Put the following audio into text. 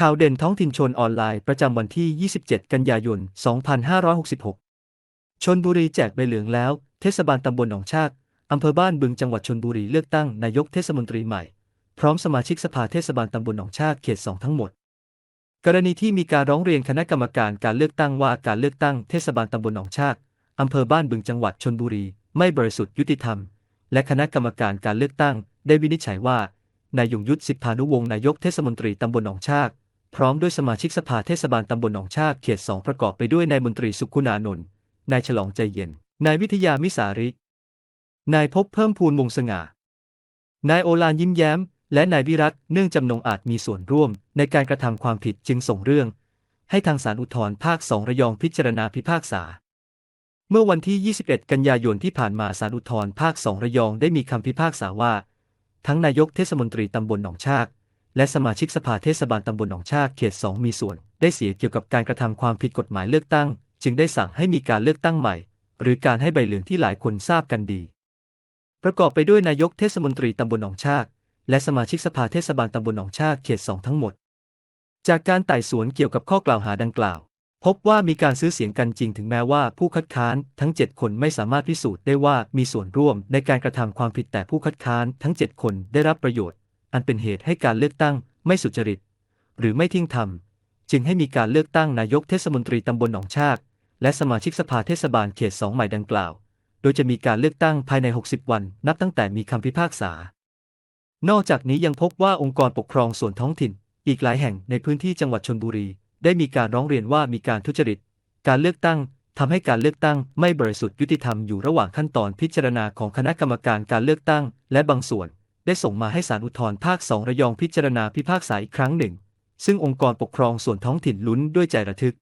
ข่าวเด่นท้องถิ่นชนออนไลน์ประจำวันที่ 27 กันยายน 2566 ชนบุรีแจกใบเหลืองแล้ว เทศบาลตำบลหนองชาก อำเภอบ้านบึงจังหวัดชนบุรีเลือกตั้งนายกเทศมนตรีใหม่ พร้อมสมาชิกสภาเทศบาลตำบลหนองชากเขต 2 ทั้งหมด กรณีที่มีการร้องเรียนคณะกรรมการการเลือกตั้งว่าการเลือกตั้งเทศบาลตำบลหนองชาก อำเภอบ้านบึงจังหวัดชนบุรี ไม่บริสุทธิ์ยุติธรรม และคณะกรรมการการเลือกตั้ง ได้วินิจฉัยว่านายยงยุทธสิทธานุวงศ์นายกเทศมนตรีตำบลหนองชาก พร้อมด้วยสมาชิกสภาเทศบาลตำบลหนองชากเขตสองประกอบไปด้วยนายมนตรีสุขุนานนท์นายฉลองใจเย็น นายวิทยามิสารินายพบเพิ่มพูนวงสง่า นายโอลานยิ้มแย้ม และนายวิรัตเนื่องจำนงอาจมีส่วนร่วม ในการกระทำความผิดจึงส่งเรื่อง ให้ทางศาลอุทธรภาคสองระยองพิจารณาพิพากษา เมื่อวันที่ 21 กันยายนที่ผ่านมาศาลอุทธรภาคสองระยองได้มีคำพิพากษาว่า ทั้งนายกเทศมนตรีตำบลหนองชาก และสมาชิกสภาเทศบาลตำบลหนองชากเขต 2 มีส่วน ได้เสียเกี่ยวกับการกระทำความผิดกฎหมายเลือกตั้ง จึงได้สั่งให้มีการเลือกตั้งใหม่ หรือการให้ใบเหลืองที่หลายคนทราบกันดี ประกอบไปด้วยนายกเทศมนตรีตำบลหนองชากและสมาชิกสภาเทศบาลตำบลหนองชากเขต 2 ทั้งหมด จากการไต่สวนเกี่ยวกับข้อกล่าวหาดังกล่าว พบว่ามีการซื้อเสียงกันจริงถึงแม้ว่าผู้คัดค้านทั้ง 7 คนไม่สามารถพิสูจน์ได้ว่ามีส่วนร่วมในการกระทำความผิดแต่ผู้คัดค้านทั้ง 7 คนได้รับประโยชน์ อันเป็นเหตุให้การเลือกตั้งไม่สุจริต หรือไม่เที่ยงธรรม จึงให้มีการเลือกตั้งนายกเทศมนตรีตำบลหนองชาก และสมาชิกสภาเทศบาลเขต2ใหม่ดังกล่าว โดยจะมีการเลือกตั้งภายใน 60 วัน นับตั้งแต่มีคำพิพากษา นอกจากนี้ยังพบว่าองค์กรปกครองส่วนท้องถิ่น อีกหลายแห่งในพื้นที่จังหวัดชนบุรี ได้มีการร้องเรียนว่ามีการทุจริต การเลือกตั้งทำให้การเลือกตั้งไม่บริสุทธิ์ยุติธรรมอยู่ระหว่างขั้นตอนพิจารณาของคณะกรรมการการเลือกตั้ง และบางส่วน ได้ส่งมาให้ศาลอุทธรณ์ภาคสองระยองพิจารณาพิพากษาอีกครั้งหนึ่ง ซึ่งองค์กรปกครองส่วนท้องถิ่นลุ้นด้วยใจระทึก